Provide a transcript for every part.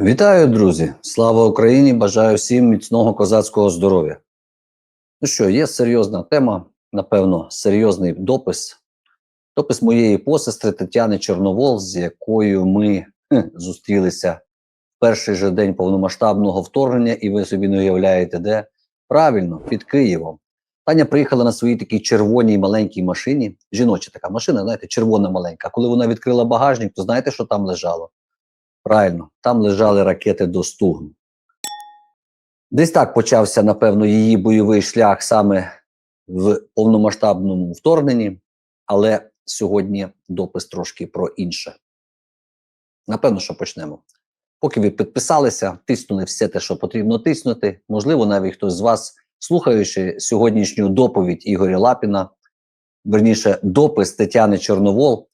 Вітаю, друзі! Слава Україні! Бажаю всім міцного козацького здоров'я. Ну що, є серйозна тема, напевно, серйозний допис. Допис моєї посестри Тетяни Чорновол, з якою ми зустрілися в перший же день повномасштабного вторгнення, і ви собі не уявляєте, де правильно, під Києвом. Таня приїхала на своїй такій червоній маленькій машині. Жіноча така машина, знаєте, червона маленька. Коли вона відкрила багажник, то знаєте, що там лежало? Правильно, там лежали ракети до Стугну. Десь так почався, напевно, її бойовий шлях саме в повномасштабному вторгненні, але сьогодні допис трошки про інше. Напевно, що почнемо. Поки ви підписалися, тиснули все те, що потрібно тиснути. Можливо, навіть хтось з вас, слухаючи сьогоднішню доповідь Ігоря Лапіна, верніше, допис Тетяни Чорновол,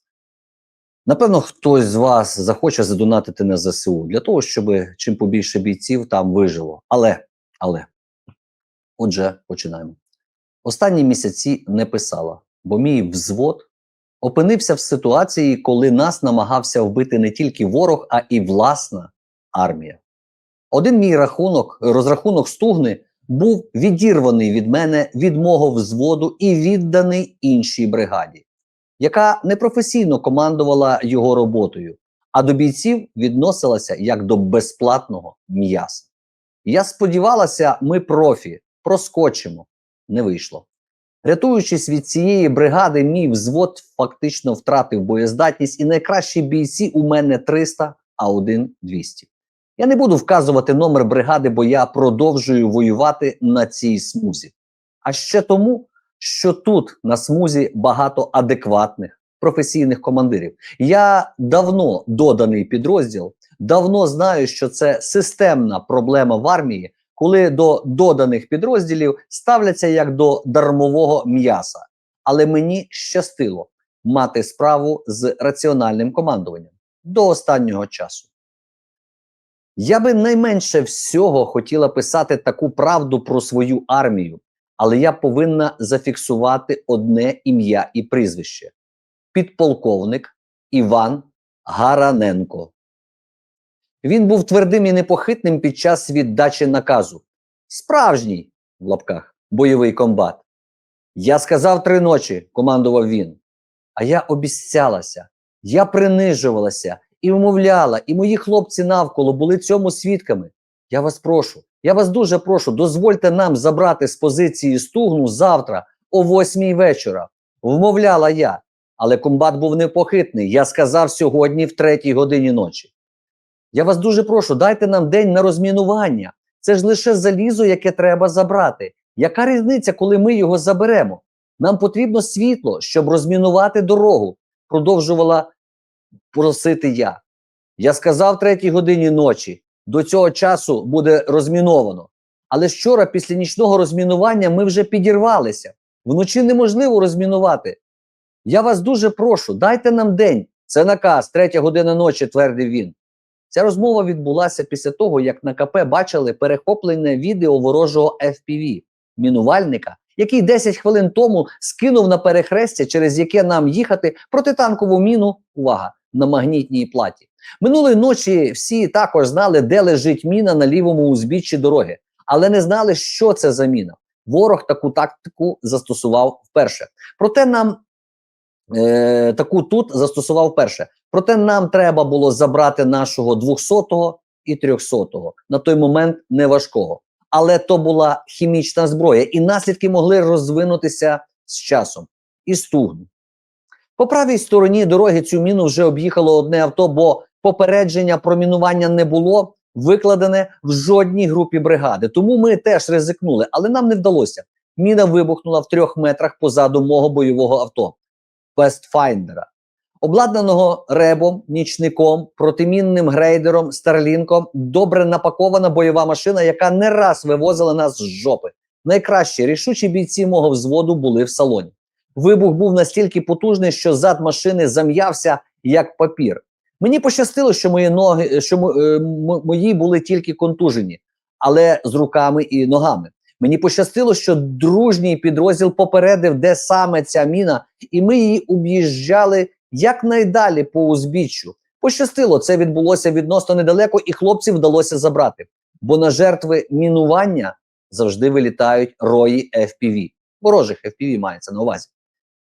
Напевно, хтось з вас захоче задонатити на ЗСУ для того, щоб чим побільше бійців там вижило. Але, але, отже, починаємо. Останні місяці не писала, бо мій взвод опинився в ситуації, коли нас намагався вбити не тільки ворог, а і власна армія. Один мій рахунок, розрахунок стугни був відірваний від мене від мого взводу і відданий іншій бригаді яка непрофесійно командувала його роботою, а до бійців відносилася як до безплатного м'яса. Я сподівалася, ми профі, проскочимо. Не вийшло. Рятуючись від цієї бригади, мій взвод фактично втратив боєздатність, і найкращі бійці у мене 300, а один 200. Я не буду вказувати номер бригади, бо я продовжую воювати на цій смузі. А ще тому, що тут на смузі багато адекватних професійних командирів. Я давно доданий підрозділ, давно знаю, що це системна проблема в армії, коли до доданих підрозділів ставляться як до дармового м'яса. Але мені щастило мати справу з раціональним командуванням до останнього часу. Я би найменше всього хотіла писати таку правду про свою армію, але я повинна зафіксувати одне ім'я і прізвище: підполковник Іван Гараненко. Він був твердим і непохитним під час віддачі наказу. Справжній в лапках бойовий комбат. Я сказав три ночі, командував він. А я обіцялася, я принижувалася і вмовляла, і мої хлопці навколо були цьому свідками. Я вас прошу, я вас дуже прошу, дозвольте нам забрати з позиції стугну завтра о восьмій вечора. Вмовляла я, але комбат був непохитний. Я сказав сьогодні в третій годині ночі. Я вас дуже прошу, дайте нам день на розмінування. Це ж лише залізо, яке треба забрати. Яка різниця, коли ми його заберемо? Нам потрібно світло, щоб розмінувати дорогу, продовжувала просити я. Я сказав третій годині ночі до цього часу буде розміновано. Але вчора, після нічного розмінування, ми вже підірвалися. Вночі неможливо розмінувати. Я вас дуже прошу, дайте нам день. Це наказ, третя година ночі, твердив він. Ця розмова відбулася після того, як на КП бачили перехоплене відео ворожого FPV, мінувальника, який 10 хвилин тому скинув на перехрестя, через яке нам їхати протитанкову міну. Увага! на магнітній платі. Минулої ночі всі також знали, де лежить міна на лівому узбіччі дороги, але не знали, що це за міна. Ворог таку тактику застосував вперше. Проте нам е, таку тут застосував вперше. Проте нам треба було забрати нашого 200-го і 300-го. На той момент неважкого. Але то була хімічна зброя, і наслідки могли розвинутися з часом. І стугну. По правій стороні дороги цю міну вже об'їхало одне авто, бо попередження про мінування не було викладене в жодній групі бригади. Тому ми теж ризикнули, але нам не вдалося. Міна вибухнула в трьох метрах позаду мого бойового авто Пестфайндера. Обладнаного ребом, нічником, протимінним грейдером, старлінком, добре напакована бойова машина, яка не раз вивозила нас з жопи. Найкращі рішучі бійці мого взводу були в салоні. Вибух був настільки потужний, що зад машини зам'явся як папір. Мені пощастило, що мої ноги, що е, мої були тільки контужені, але з руками і ногами. Мені пощастило, що дружній підрозділ попередив, де саме ця міна, і ми її об'їжджали якнайдалі по узбіччю, Пощастило, це відбулося відносно недалеко, і хлопців вдалося забрати. Бо на жертви мінування завжди вилітають рої FPV. Ворожих FPV мається на увазі.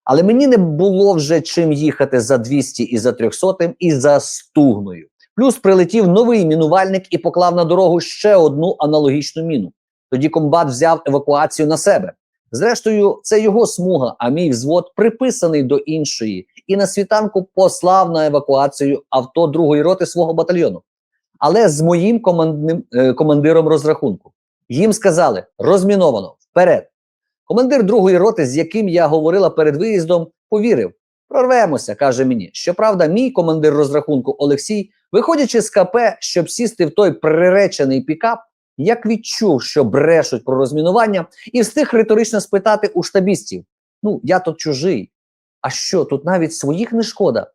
Але мені не було вже чим їхати за 200 і за 300 і за стугною. Плюс прилетів новий мінувальник і поклав на дорогу ще одну аналогічну міну. Тоді комбат взяв евакуацію на себе. Зрештою, це його смуга, а мій взвод приписаний до іншої, і на світанку послав на евакуацію авто другої роти свого батальйону. Але з моїм командним, е, командиром розрахунку. Їм сказали: розміновано вперед. Командир другої роти, з яким я говорила перед виїздом, повірив. Прорвемося, каже мені. Щоправда, мій командир розрахунку Олексій, виходячи з КП, щоб сісти в той приречений пікап, як відчув, що брешуть про розмінування, і встиг риторично спитати у штабістів: ну, я тут чужий. А що, тут навіть своїх не шкода?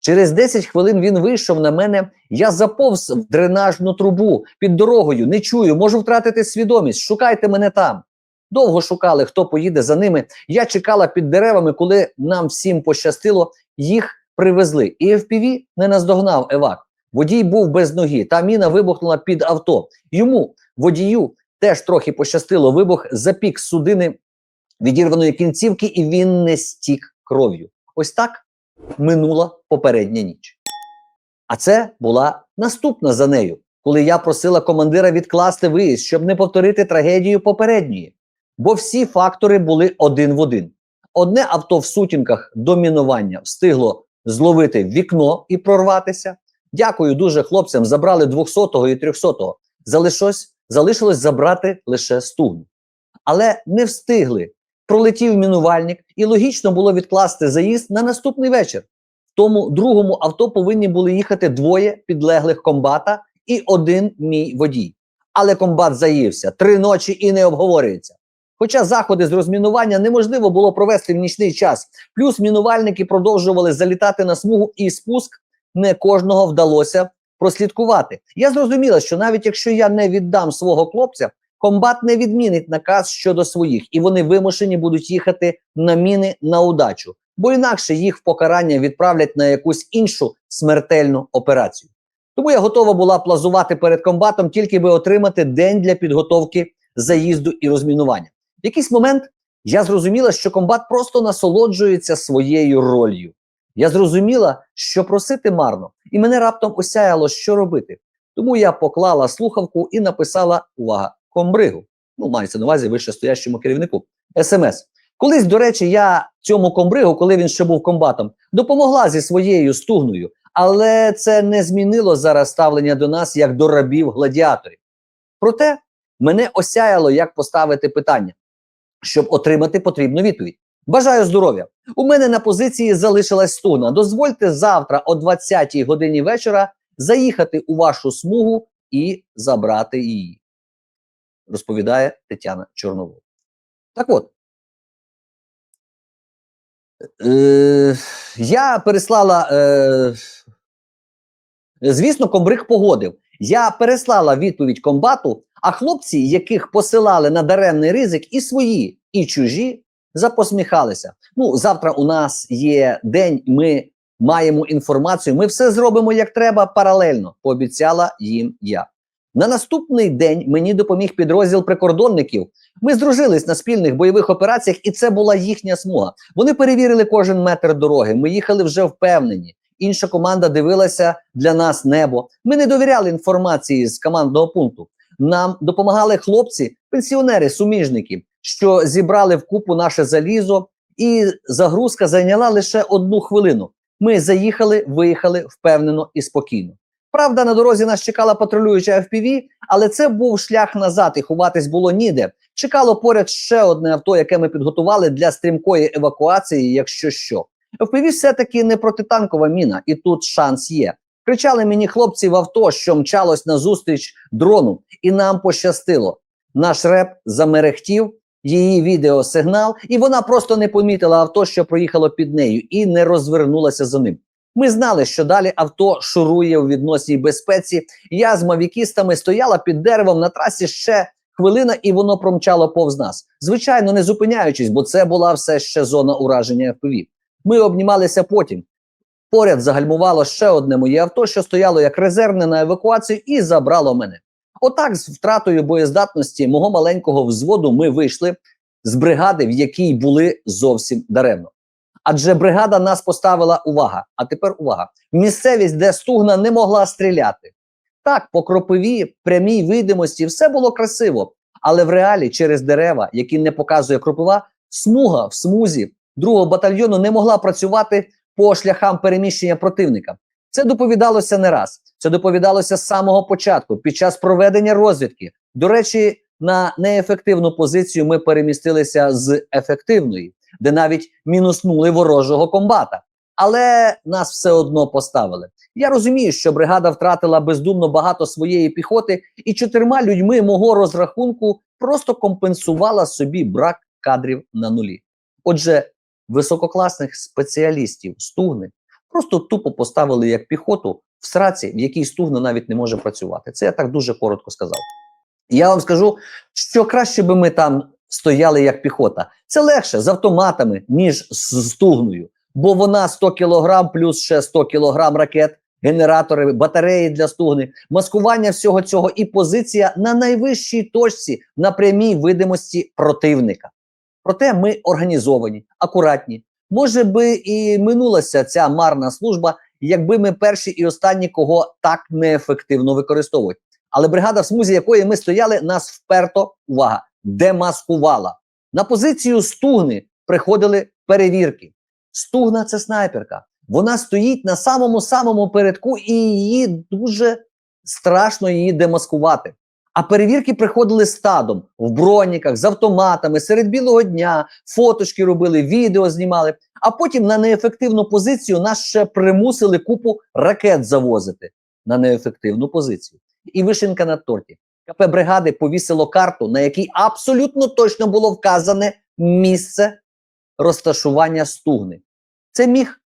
Через 10 хвилин він вийшов на мене. Я заповз в дренажну трубу під дорогою, не чую, можу втратити свідомість. Шукайте мене там. Довго шукали, хто поїде за ними. Я чекала під деревами, коли нам всім пощастило, їх привезли. І FPV не наздогнав Евак. Водій був без ноги. Та міна вибухнула під авто. Йому, водію, теж трохи пощастило. Вибух запік судини відірваної кінцівки, і він не стік кров'ю. Ось так минула попередня ніч. А це була наступна за нею, коли я просила командира відкласти виїзд, щоб не повторити трагедію попередньої. Бо всі фактори були один в один. Одне авто в сутінках до мінування встигло зловити вікно і прорватися. Дякую дуже хлопцям. Забрали 200-го і 300-го. Залишилось, залишилось забрати лише стугну. Але не встигли. Пролетів мінувальник, і логічно було відкласти заїзд на наступний вечір. В тому другому авто повинні були їхати двоє підлеглих комбата і один мій водій. Але комбат заївся три ночі і не обговорюється. Хоча заходи з розмінування неможливо було провести в нічний час, плюс мінувальники продовжували залітати на смугу, і спуск не кожного вдалося прослідкувати. Я зрозуміла, що навіть якщо я не віддам свого хлопця, комбат не відмінить наказ щодо своїх, і вони вимушені будуть їхати на міни на удачу, бо інакше їх в покарання відправлять на якусь іншу смертельну операцію. Тому я готова була плазувати перед комбатом, тільки би отримати день для підготовки заїзду і розмінування. В якийсь момент я зрозуміла, що комбат просто насолоджується своєю ролью. Я зрозуміла, що просити марно, і мене раптом осяяло, що робити. Тому я поклала слухавку і написала увага комбригу. Ну, мається на увазі вищестоящому керівнику. СМС. Колись, до речі, я цьому комбригу, коли він ще був комбатом, допомогла зі своєю стугною, але це не змінило зараз ставлення до нас як до рабів гладіаторів. Проте мене осяяло, як поставити питання, щоб отримати потрібну відповідь. Бажаю здоров'я! У мене на позиції залишилась стугна. Дозвольте завтра о 20-й годині вечора заїхати у вашу смугу і забрати її, розповідає Тетяна Чорновол. Так от. Е, я переслала. Е, звісно, комбриг погодив. Я переслала відповідь комбату, а хлопці, яких посилали на даремний ризик, і свої, і чужі, запосміхалися. Ну, завтра у нас є день, ми маємо інформацію. Ми все зробимо як треба паралельно, пообіцяла їм я. На наступний день мені допоміг підрозділ прикордонників. Ми здружились на спільних бойових операціях, і це була їхня смуга. Вони перевірили кожен метр дороги. Ми їхали вже впевнені. Інша команда дивилася для нас небо. Ми не довіряли інформації з командного пункту. Нам допомагали хлопці, пенсіонери, суміжники, що зібрали в купу наше залізо, і загрузка зайняла лише одну хвилину. Ми заїхали, виїхали впевнено і спокійно. Правда, на дорозі нас чекала патрулююча FPV, але це був шлях назад, і ховатись було ніде. Чекало поряд ще одне авто, яке ми підготували для стрімкої евакуації, якщо що. FPV все-таки не протитанкова міна, і тут шанс є. Кричали мені хлопці в авто, що мчалось назустріч дрону, і нам пощастило. Наш реп замерехтів, її відеосигнал, і вона просто не помітила авто, що проїхало під нею, і не розвернулася за ним. Ми знали, що далі авто шурує у відносній безпеці. Я з мавікістами стояла під деревом на трасі ще хвилина, і воно промчало повз нас. Звичайно, не зупиняючись, бо це була все ще зона ураження FPV. Ми обнімалися потім. Поряд загальмувало ще одне моє авто, що стояло як резервне на евакуацію, і забрало мене. Отак, з втратою боєздатності мого маленького взводу, ми вийшли з бригади, в якій були зовсім даремно. Адже бригада нас поставила увага. А тепер увага: місцевість, де стугна не могла стріляти. Так, по кропиві, прямій видимості, все було красиво, але в реалі через дерева, які не показує кропива, смуга в смузі другого батальйону не могла працювати по шляхам переміщення противника. Це доповідалося не раз. Це доповідалося з самого початку, під час проведення розвідки. До речі, на неефективну позицію ми перемістилися з ефективної, де навіть мінуснули ворожого комбата. Але нас все одно поставили. Я розумію, що бригада втратила бездумно багато своєї піхоти, і чотирма людьми мого розрахунку просто компенсувала собі брак кадрів на нулі. Отже, висококласних спеціалістів стугни просто тупо поставили як піхоту в сраці, в якій стугна навіть не може працювати. Це я так дуже коротко сказав. Я вам скажу, що краще би ми там стояли як піхота. Це легше з автоматами, ніж з стугною, бо вона 100 кілограм плюс ще 100 кілограм ракет, генератори, батареї для стугни, маскування всього цього і позиція на найвищій точці на прямій видимості противника. Проте ми організовані, акуратні. Може би і минулася ця марна служба, якби ми перші і останні, кого так неефективно використовують. Але бригада, в смузі якої ми стояли, нас вперто увага демаскувала. На позицію стугни приходили перевірки. Стугна це снайперка. Вона стоїть на самому самому передку, і її дуже страшно її демаскувати. А перевірки приходили стадом в броніках, з автоматами, серед білого дня, фоточки робили, відео знімали. А потім на неефективну позицію нас ще примусили купу ракет завозити на неефективну позицію. І вишенка на торті. КП бригади повісило карту, на якій абсолютно точно було вказане місце розташування стугни. Це міг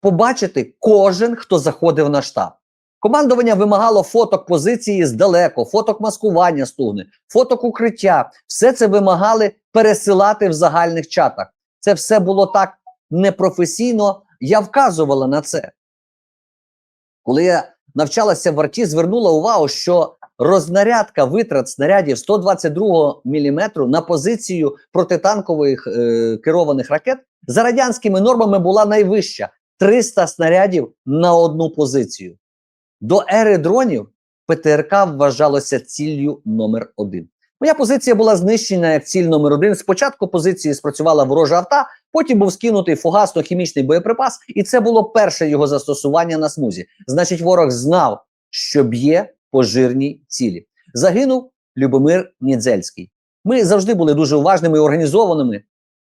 побачити кожен, хто заходив на штаб. Командування вимагало фоток позиції здалеку, фоток маскування стугни, фоток укриття. Все це вимагали пересилати в загальних чатах. Це все було так непрофесійно. Я вказувала на це. Коли я навчалася в арті, звернула увагу, що рознарядка витрат снарядів 122 мм на позицію протитанкових е, керованих ракет за радянськими нормами була найвища 300 снарядів на одну позицію. До ери дронів ПТРК вважалося ціллю номер один. Моя позиція була знищена як ціль номер один. Спочатку позиції спрацювала ворожа авто, потім був скинутий фугасно-хімічний боєприпас, і це було перше його застосування на смузі. Значить, ворог знав, що б'є по жирній цілі. Загинув Любомир Нідзельський. Ми завжди були дуже уважними і організованими.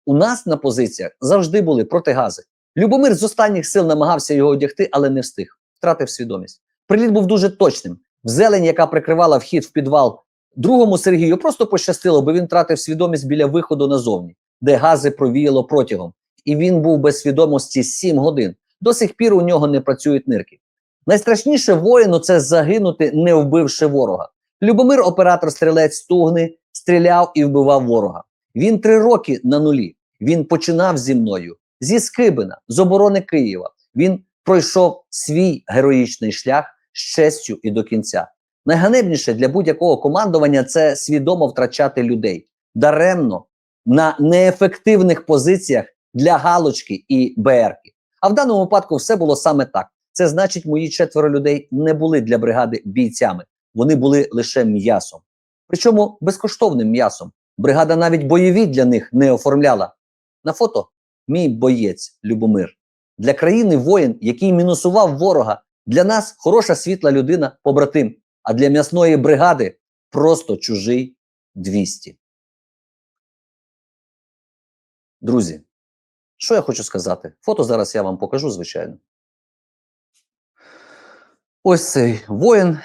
У нас на позиціях завжди були протигази. Любомир з останніх сил намагався його одягти, але не встиг. Втратив свідомість. Приліт був дуже точним. В зелень, яка прикривала вхід в підвал другому Сергію, просто пощастило, бо він втратив свідомість біля виходу назовні, де гази провіяло протягом. І він був без свідомості 7 годин. До сих пір у нього не працюють нирки. Найстрашніше воїну це загинути, не вбивши ворога. Любомир, оператор стрілець Стугни, стріляв і вбивав ворога. Він три роки на нулі. Він починав зі мною зі Скибина, з оборони Києва. Він пройшов свій героїчний шлях з честю і до кінця. Найганебніше для будь-якого командування це свідомо втрачати людей даремно на неефективних позиціях для галочки і БРки. А в даному випадку все було саме так. Це значить, мої четверо людей не були для бригади бійцями, вони були лише м'ясом. Причому безкоштовним м'ясом. Бригада навіть бойові для них не оформляла. На фото мій боєць Любомир. Для країни воїн, який мінусував ворога, для нас хороша світла людина, побратим, а для м'ясної бригади просто чужий 200. Друзі, що я хочу сказати? Фото зараз я вам покажу, звичайно. Ось цей воїн.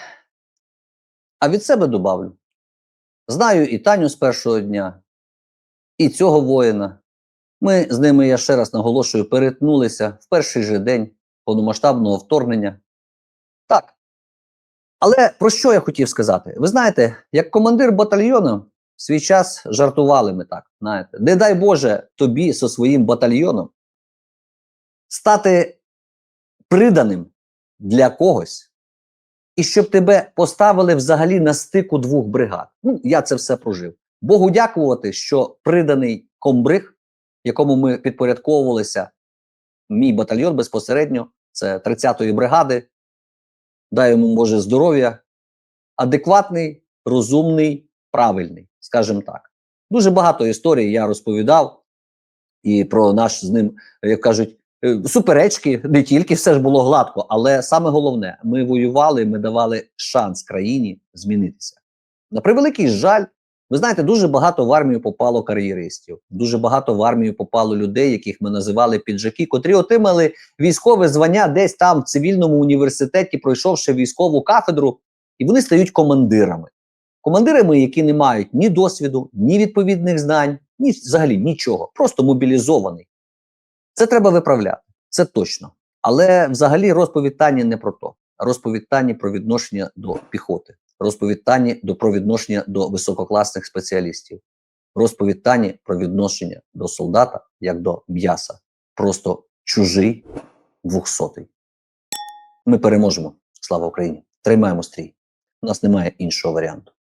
А від себе добавлю. Знаю і Таню з першого дня, і цього воїна. Ми з ними, я ще раз наголошую, перетнулися в перший же день повномасштабного вторгнення. Так. Але про що я хотів сказати? Ви знаєте, як командир батальйону в свій час жартували ми так. знаєте, Не дай Боже тобі зі своїм батальйоном стати приданим для когось, і щоб тебе поставили взагалі на стику двох бригад. Ну, я це все прожив. Богу дякувати, що приданий комбриг, якому ми підпорядковувалися, мій батальйон безпосередньо, це 30-ї бригади, дай йому Боже здоров'я, адекватний, розумний, правильний, скажімо так. Дуже багато історій я розповідав і про наш з ним, як кажуть, суперечки, не тільки все ж було гладко, але саме головне, ми воювали, ми давали шанс країні змінитися. На превеликий жаль, ви знаєте, дуже багато в армію попало кар'єристів, дуже багато в армію попало людей, яких ми називали піджаки, котрі отримали військове звання десь там в цивільному університеті, пройшовши військову кафедру, і вони стають командирами. Командирами, які не мають ні досвіду, ні відповідних знань, ні взагалі нічого, просто мобілізований. Це треба виправляти, це точно. Але взагалі розповідь Тані не про то. Розповідь Тані про відношення до піхоти, розповідь Тані до про відношення до висококласних спеціалістів, розповідь Тані про відношення до солдата як до м'яса, просто чужий двохсотий. Ми переможемо. Слава Україні! Тримаємо стрій. У нас немає іншого варіанту.